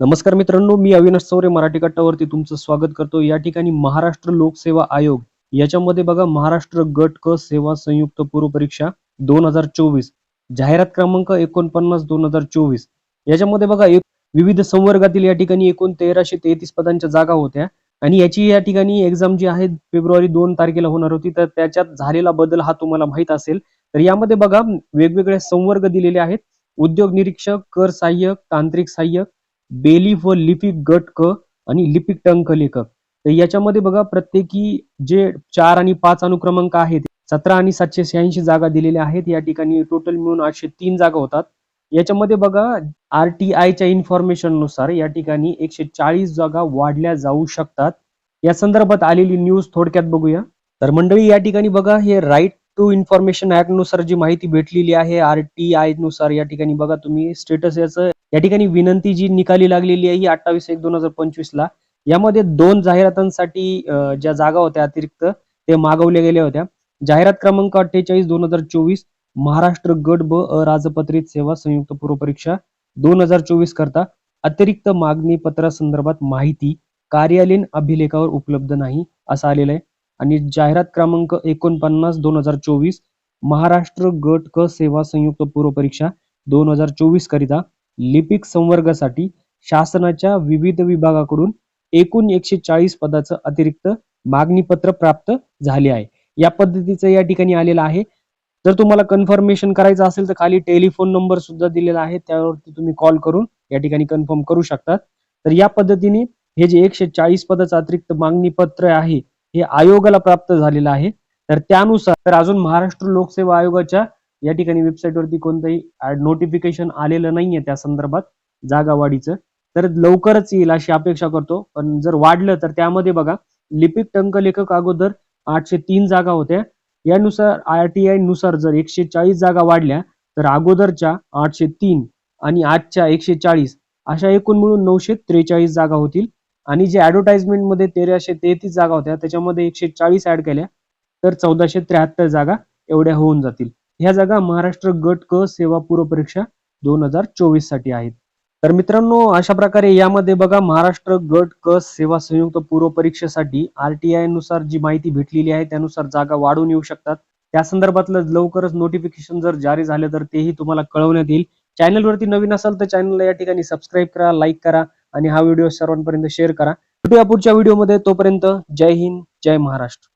नमस्कार मित्रांनो मी अविनाश चौरे मराठी कट्टावरती तुमचं स्वागत करतो. या ठिकाणी महाराष्ट्र लोकसेवा आयोग याच्यामध्ये बघा महाराष्ट्र गट क सेवा संयुक्त पूर्व परीक्षा दोन हजार चोवीस जाहिरात क्रमांक एकोणपन्नास दोन हजार चोवीस. याच्यामध्ये बघा एक विविध संवर्गातील या ठिकाणी एकूण तेराशे तेहतीस पदांच्या जागा होत्या. आणि याची या ठिकाणी एक्झाम जी आहे फेब्रुवारी दोन तारखेला होणार होती तर त्याच्यात झालेला बदल हा तुम्हाला माहीत असेल. तर यामध्ये बघा वेगवेगळे संवर्ग दिलेले आहेत. उद्योग निरीक्षक कर सहाय्यक तांत्रिक सहाय्यक बेली व लिपिक गट क आणि लिपिक टंक लेखक. तर याच्यामध्ये बघा प्रत्येकी जे चार आणि पाच अनुक्रमांक आहेत सतरा आणि सातशे शहाऐंशी जागा दिलेल्या आहेत या ठिकाणी टोटल मिळून आठशे तीन जागा होतात. याच्यामध्ये बघा आर टी आयच्या इन्फॉर्मेशननुसार या ठिकाणी एकशे चाळीस जागा वाढल्या जाऊ शकतात. या संदर्भात आलेली न्यूज थोडक्यात बघूया. तर मंडळी या ठिकाणी बघा हे राईट टू इन्फॉर्मेशन ऍक्टनुसार जी माहिती भेटलेली आहे आर टी आयनुसार या ठिकाणी बघा तुम्ही स्टेटस याचं या ठिकाणी विनंती जी निकाली लागलेली आहे ही अठ्ठावीस एक दोन हजार पंचवीस ला. यामध्ये दोन जाहिरातांसाठी ज्या जागा होत्या अतिरिक्त ते मागवल्या गेल्या होत्या. जाहिरात क्रमांक अठ्ठेचाळीस दोन हजार चोवीस महाराष्ट्र गट ब अराजपत्रित सेवा संयुक्त पूर्व परीक्षा दोन हजार चोवीस करता अतिरिक्त मागणी पत्रासंदर्भात माहिती कार्यालयीन अभिलेखावर उपलब्ध नाही असं आलेलं आहे. आणि जाहिरात क्रमांक एकोणपन्नास दोन हजार चोवीस महाराष्ट्र गट क सेवा संयुक्त पूर्व परीक्षा दोन हजार चोवीस करिता लिपिक संवर्गासाठी शासनाच्या विविध विभागाकडून एकूण एकशे चाळीस पदाचं अतिरिक्त मागणीपत्र प्राप्त झाले आहे. या पद्धतीचं या ठिकाणी आलेलं आहे. जर तुम्हाला कन्फर्मेशन करायचं असेल तर खाली टेलिफोन नंबर सुद्धा दिलेला आहे. त्यावरती तुम्ही कॉल करून या ठिकाणी कन्फर्म करू शकतात. तर या पद्धतीने हे जे एकशे चाळीस पदाचं अतिरिक्त मागणी पत्र आहे हे आयोगाला प्राप्त झालेलं आहे. तर त्यानुसार तर अजून महाराष्ट्र लोकसेवा आयोगाच्या या ठिकाणी वेबसाईट वरती कोणतंही नोटिफिकेशन आलेलं नाहीये त्या संदर्भात जागा वाढीचं तर लवकरच येईल अशी अपेक्षा करतो. पण जर वाढलं तर त्यामध्ये बघा लिपिक टंक लेखक अगोदर आठशे तीन जागा होत्या. यानुसार आर टी आयनुसार जर एकशे चाळीस जागा वाढल्या तर अगोदरच्या आठशे तीन आणि आजच्या एकशे चाळीस अशा एकूण मिळून नऊशे त्रेचाळीस जागा होतील. आणि जे ऍडव्हर्टाइजमेंटमध्ये तेराशे तेहतीस जागा होत्या त्याच्यामध्ये एकशे चाळीस ऍड केल्या तर चौदाशे त्र्याहत्तर जागा एवढ्या होऊन जातील. ह्या जागा महाराष्ट्र गट क सेवा पूर्व परीक्षा दोन हजार चोवीससाठी आहेत. तर मित्रांनो अशा प्रकारे यामध्ये बघा महाराष्ट्र गट क सेवा संयुक्त पूर्व परीक्षेसाठी आरटीआयनुसार जी माहिती भेटलेली आहे त्यानुसार जागा वाढवून येऊ शकतात. त्या संदर्भातलं लवकरच नोटिफिकेशन जर जारी झालं तर तेही तुम्हाला कळवण्यात येईल. चॅनलवरती नवीन असाल तर चॅनलला या ठिकाणी सबस्क्राईब करा लाईक करा आणि हा व्हिडिओ सर्वांपर्यंत शेअर करा. भेटूया पुढच्या व्हिडिओमध्ये तोपर्यंत जय हिंद जय महाराष्ट्र.